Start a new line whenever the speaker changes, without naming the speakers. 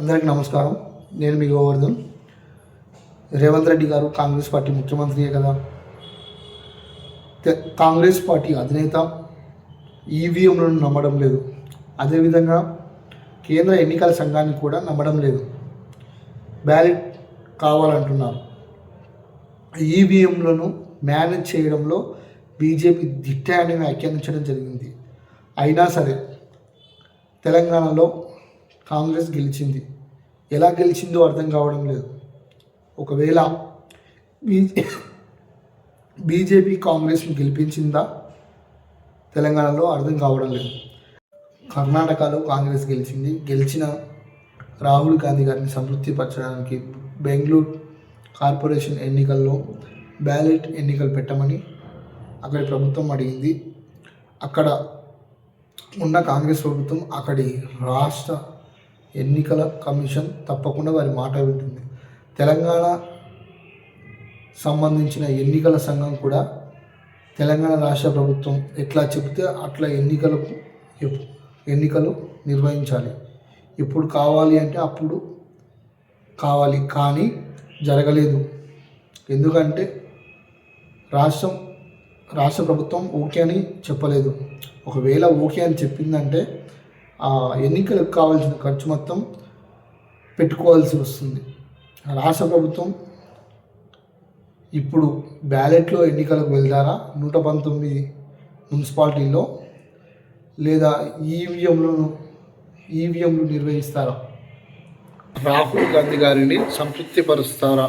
అందరికీ నమస్కారం. నేను మీ గోవర్ధన్. రేవంత్ రెడ్డి గారు కాంగ్రెస్ పార్టీ ముఖ్యమంత్రియే కదా. కాంగ్రెస్ పార్టీ అధినేత ఈవీఎంలను నమ్మడం లేదు. అదేవిధంగా కేంద్ర ఎన్నికల సంఘాన్ని కూడా నమ్మడం లేదు. బ్యాలెట్ కావాలంటున్నారు. ఈవీఎంలను మేనేజ్ చేయడంలో బీజేపీ దిట్ట అని వ్యాఖ్యానించడం జరిగింది. అయినా సరే తెలంగాణలో కాంగ్రెస్ గెలిచింది. ఎలా గెలిచిందో అర్థం కావడం లేదు. ఒకవేళ బీజే బీజేపీ కాంగ్రెస్ని గెలిపించిందా? తెలంగాణలో అర్థం కావడం లేదు. కర్ణాటకలో కాంగ్రెస్ గెలిచింది. గెలిచిన రాహుల్ గాంధీ గారిని సంతృప్తిపరచడానికి బెంగళూరు కార్పొరేషన్ ఎన్నికల్లో బ్యాలెట్ ఎన్నికలు పెట్టమని అక్కడి ప్రభుత్వం అడిగింది. అక్కడ ఉన్న కాంగ్రెస్ ప్రభుత్వం అక్కడి రాష్ట్ర ఎన్నికల కమిషన్ తప్పకుండా వారి మాట వింటుంది. తెలంగాణ సంబంధించిన ఎన్నికల సంఘం కూడా తెలంగాణ రాష్ట్ర ప్రభుత్వం ఎట్లా చెబితే అట్లా ఎన్నికలకు ఎన్నికలు నిర్వహించాలి. ఇప్పుడు కావాలి అంటే అప్పుడు కావాలి కానీ జరగలేదు. ఎందుకంటే రాష్ట్రం రాష్ట్ర ప్రభుత్వం ఓకే అని చెప్పలేదు. ఒకవేళ ఓకే అని చెప్పిందంటే ఎన్నికలకు కావాల్సిన ఖర్చు మొత్తం పెట్టుకోవాల్సి వస్తుంది. రాష్ట్ర ప్రభుత్వం ఇప్పుడు బ్యాలెట్లో ఎన్నికలకు వెళ్తారా నూట పంతొమ్మిది మున్సిపాలిటీల్లో లేదా ఈవీఎంలను ఈవీఎంలు నిర్వహిస్తారా? రాహుల్ గాంధీ గారిని సంతృప్తిపరుస్తారా?